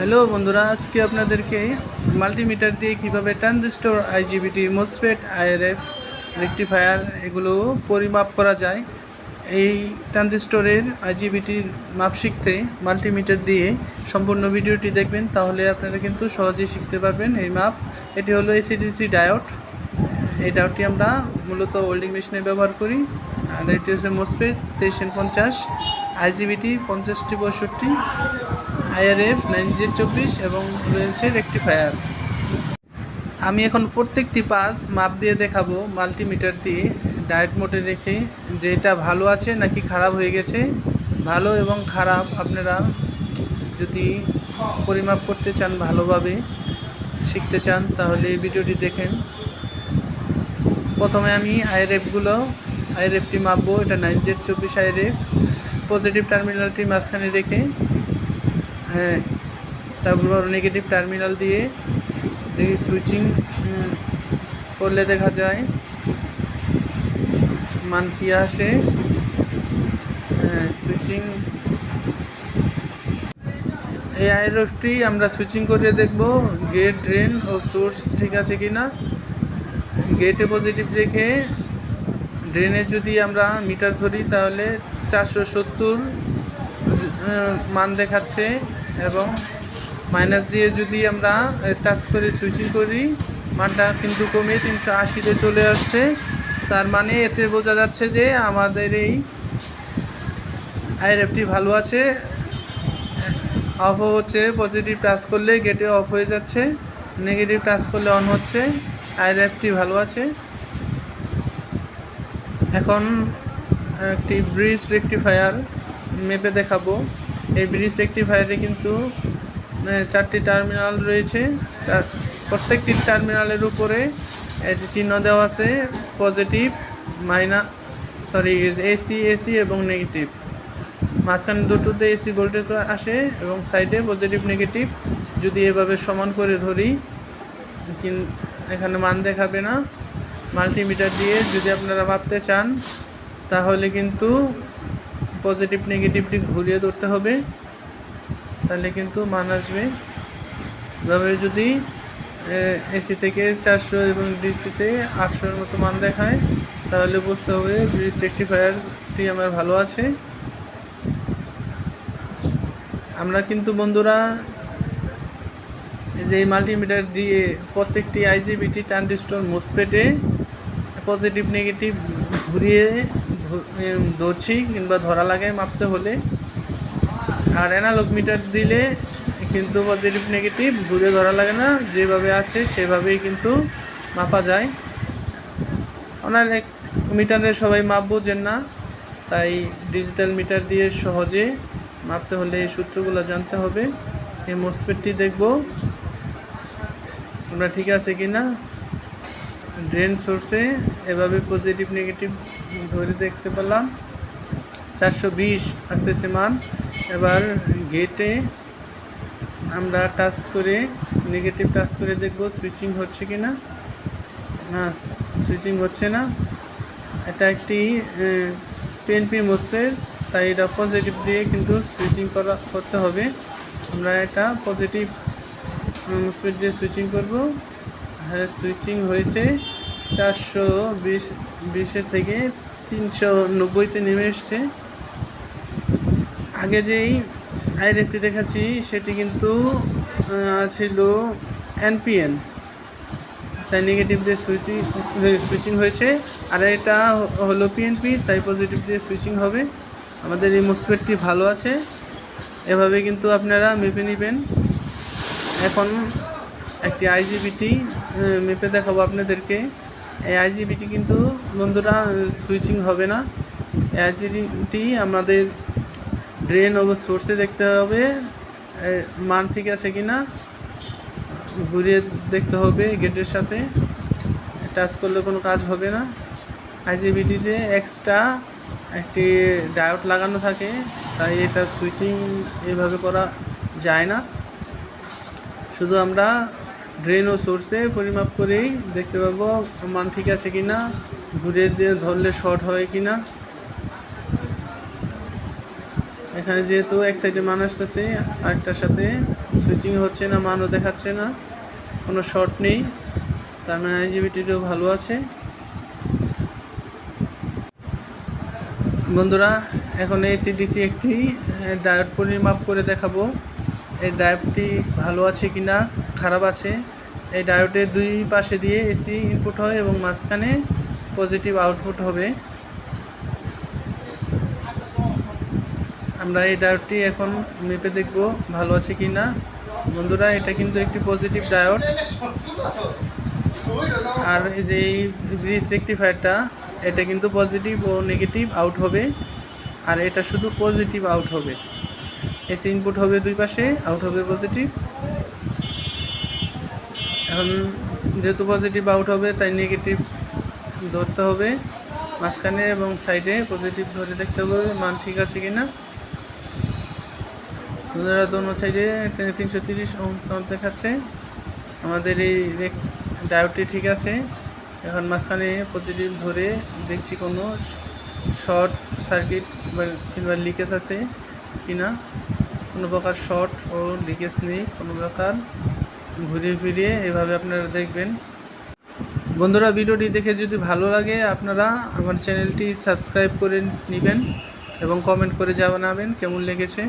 Hello বন্ধুরা, আজকে আপনাদেরকে মাল্টিমিটার দিয়ে কীভাবে transistor IGBT MOSFET IRF rectifier এগুলো পরিমাপ করা যায়, এই ট্রানজিস্টরের আইজিবিটির মাপ শিখতে মাল্টিমিটার দিয়ে সম্পূর্ণ ভিডিওটি দেখবেন, তাহলে আপনারা কিন্তু সহজেই শিখতে পারবেন এই মাপ। এটি হলো এসিডিসি ডায়োড এই ডায়োডটি আমরা মূলত ওল্ডিং মেশিনে ব্যবহার করি, আর এটি হচ্ছে মোসফেট তেইশ পঞ্চাশ আইজিবিটি পঞ্চাশটি, পঁয়ষট্টি। আইআরএফ নাইন জি চব্বিশ এবং রয়েছে রেকটিফায়ার আমি এখন প্রত্যেকটি পাস মাপ দিয়ে দেখাবো, মাল্টিমিটার দিয়ে। ডায়েট মোডে রেখে যে এটা ভালো আছে নাকি খারাপ হয়ে গেছে। ভালো এবং খারাপ আপনারা যদি পরিমাপ করতে চান ভালোভাবে, শিখতে চান, তাহলে এই ভিডিওটি দেখেন। প্রথমে আমি আইআরএফগুলো আইআরএফটি মাপবো, এটা নাইন জেড চব্বিশ আইআরএফ পজিটিভ টার্মিনালটি মাঝখানে রেখে হ্যাঁ তারপর নেগেটিভ টার্মিনাল দিয়ে দেখি সুইচিং করলে দেখা যায়। মান কি আসে সুইচিং এই আইরফটি আমরা সুইচিং করে দেখব গেট ড্রেন ও সোর্স ঠিক আছে কি না গেটে পজিটিভ রেখে ড্রেনে যদি আমরা মিটার ধরি তাহলে চারশো সত্তর মান দেখাচ্ছে। এবং মাইনাস দিয়ে যদি আমরা টাচ করে সুইচিং করি, মানটা কিন্তু কমে তিনশো আশিতে চলে আসছে। তার মানে এতে বোঝা যাচ্ছে যে আমাদের এই আইএফটি ভালো আছে। অফ হচ্ছে পজিটিভ টাচ করলে গেটে অফ হয়ে যাচ্ছে নেগেটিভ টাচ করলে অন হচ্ছে, আইএফটি ভালো আছে। এখন একটি ব্রিজ রেকটিফায়ার মেপে দেখাবো। এই ব্রিজ রেকটিফায়ারে কিন্তু চারটি টার্মিনাল রয়েছে। তার প্রত্যেকটি টার্মিনালের উপরে যে চিহ্ন দেওয়া আছে, positive, minus, sorry, AC AC এবং নেগেটিভ। মাঝখানে দুটোতে এসি ভোল্টেজ আসে এবং সাইডে পজিটিভ, নেগেটিভ। যদি এভাবে সমান করে ধরি এখানে মান দেখাবে না। মাল্টিমিটার দিয়ে যদি আপনারা মাপতে চান, তাহলে কিন্তু পজিটিভ নেগেটিভটি ঘুরিয়ে ধরতে হবে, তাহলে কিন্তু মান আসবে। এভাবে যদি এসি থেকে চারশো এবং ডিসিতে আটশোর মতো মান দেখায়, তাহলে বুঝতে হবে ব্রিজ রেক্টিফায়ারটি আমার ভালো আছে। আমরা কিন্তু বন্ধুরা যে মাল্টিমিটার দিয়ে প্রত্যেকটি আইজিবিটি ট্রানজিস্টর মোসপেটে পজিটিভ নেগেটিভ ঘুরিয়ে ধরছি কিংবা ধরা লাগে মাপতে হলে। আর অ্যানালগ মিটার দিলে কিন্তু পজিটিভ নেগেটিভ ঘুরে ধরা লাগে না, যেভাবে আছে সেভাবেই কিন্তু মাপা যায়। অনেক মিটারে সবাই মাপ বোঝেন না, তাই ডিজিটাল মিটার দিয়ে সহজে মাপতে হলে এই সূত্রগুলো জানতে হবে। এই মোসপেটটি দেখব আমরা ঠিক আছে কি না ড্রেন সোর্সে এভাবে পজিটিভ নেগেটিভ ধরে দেখতে পেলাম। চারশো বিশ আসতেছে মান। এবার গেটে আমরা টাচ করে নেগেটিভ টাচ করে দেখব সুইচিং হচ্ছে কি না না সুইচিং হচ্ছে না। এটা একটি পিএনপি মোসপের তাই এটা পজিটিভ দিয়ে কিন্তু সুইচিং করা, করতে হবে। আমরা এটা পজিটিভ মোসপেট দিয়ে সুইচিং করব। হ্যাঁ সুইচিং হয়েছে চারশো বিশ, বিশের থেকে তিনশো নব্বইতে নেমে এসছে। আগে যেই আইরেফটি দেখাচ্ছি, সেটি কিন্তু ছিল এনপিএন। তাই নেগেটিভ দিয়ে সুইচিং সুইচিং হয়েছে। আর এটা হলো পিএনপি তাই পজিটিভ দিয়ে সুইচিং হবে। আমাদের এই মোসপেটটি ভালো আছে। এভাবে কিন্তু আপনারা মেপে নেবেন। এখন একটি আইজিবিটি মেপে দেখাবো আপনাদেরকে। এই আইজিবিটি কিন্তু বন্ধুরা সুইচিং হবে না। এই আইজিবিটি আমাদের ড্রেন ও সোর্সে দেখতে হবে। মান ঠিক আছে কি না ঘুরিয়ে দেখতে হবে গেটের সাথে। টাচ করলে কোনো কাজ হবে না। আইজিবিটিতে এক্সট্রা একটি ডায়োড লাগানো থাকে, তাই এটা সুইচিং এভাবে করা যায় না। শুধু আমরা ড্রেন ও সোর্সে পরিমাপ করেই দেখতে পাবো মান ঠিক আছে কি না ঘুরিয়ে দিয়ে ধরলে শর্ট হয় কি না এখানে যেহেতু এক সাইডে মান আসতেছে, আরেকটার সাথে সুইচিং হচ্ছে না, মানও দেখাচ্ছে না, কোনো শর্ট নেই। তার মানে আইজিবিটিও ভালো আছে। বন্ধুরা, এখন এসিডিসি একটি ডায়োড পরিমাপ করে দেখাবো। এই ডায়োডটি ভালো আছে কি না খারাপ আছে, এই ডায়োডের দুই পাশে দিয়ে এসি ইনপুট হয় এবং মাঝখানে পজিটিভ আউটপুট হবে। আমরা এই ডায়োডটি এখন মেপে দেখব ভালো আছে কি না বন্ধুরা, এটা কিন্তু একটি পজিটিভ ডায়োড আর যে এই ব্রিজ রেক্টিফায়ারটা এটা কিন্তু পজিটিভ ও নেগেটিভ আউট হবে। আর এটা শুধু পজিটিভ আউট হবে। এসি ইনপুট হবে দুই পাশে, আউট হবে পজিটিভ। এখন যেহেতু পজিটিভ, আউট হবে, তাই নেগেটিভ ধরতে হবে। মাঝখানে এবং সাইডে পজিটিভ ধরে দেখতে হবে, মান ঠিক আছে কি না বন্ধুরা দোনো সাইডে তিনশো তিরিশ ওম দেখাচ্ছে, আমাদের এই ডায়োডটি ঠিক আছে। এখন মাঝখানে পজিটিভ ধরে দেখছি কোনো শর্ট সার্কিট বা কিংবা লিকেজ আছে কি না কোনো প্রকার শর্ট ও লিকেজ নেই, কোনো প্রকার ঘুরিয়ে ফিরিয়ে এভাবে আপনারা দেখবেন। বন্ধুরা, ভিডিওটি দেখে যদি ভালো লাগে আপনারা আমার চ্যানেলটি সাবস্ক্রাইব করে নেবেন এবং কমেন্ট করে জানাবেন কেমন লেগেছে।